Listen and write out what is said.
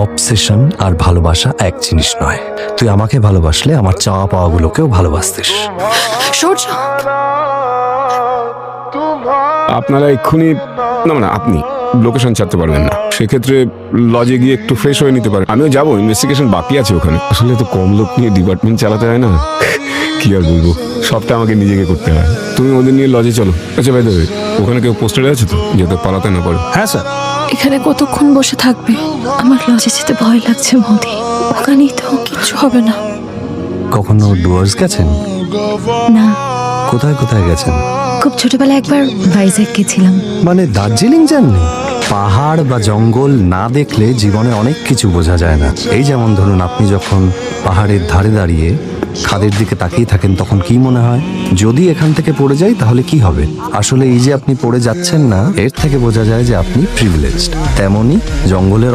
Obsession আর ভালোবাসা এক জিনিস নয়। তুই আমাকে ভালোবাসলে আমার চাওয়া পাওয়াগুলোকেও ভালোবাসতিস। সূর্য! আপনারা এক্ষুনি না না আপনি লোকেশন ছাড়তে পারবেন না। সেক্ষেত্রে লজে গিয়ে একটু ফ্রেশ হয়ে নিতে পারেন। আমিও যাব ইনভেস্টিগেশন বাকি আছে ওখানে। আসলে তো কম লোক নিয়ে ডিপার্টমেন্ট চালাতে হয় না। কি আর বলব? সবটা আমাকে নিজেকে করতে হয়। তুমি ওদের নিয়ে লজে চলো। আচ্ছা ভাই দেবে ওখানে কেউ পোস্টারে আছে তো? যাতে পালাতে না পারে। হ্যাঁ স্যার এখানে কতক্ষণ বসে থাকবে? আমার লজে যেতে ভয় লাগছে মোদি। ওখানেই তো কিচ্ছু হবে না। কখনো ডুয়ার্স গেছেন? না। কোথায় কোথায় গেছেন? খুব ছোটবেলায় একবার ভাইজ্যাগ গেছিলাম মানে দার্জিলিং যাননি? পাহাড় বা জঙ্গল না দেখলে জীবনে অনেক কিছু বোঝা যায় না। এই যেমন ধরুন আপনি যখন পাহাড়ের ধারে দাঁড়িয়ে খাদের দিকে তাকিয়ে থাকেন তখন কি মনে হয়? যদি এখান থেকে পড়ে যাই তাহলে কি হবে? আসলে এই যে আপনি পড়ে যাচ্ছেন না, এর থেকে বোঝা যায় যে আপনি প্রিভিলেজড তেমনই জঙ্গলের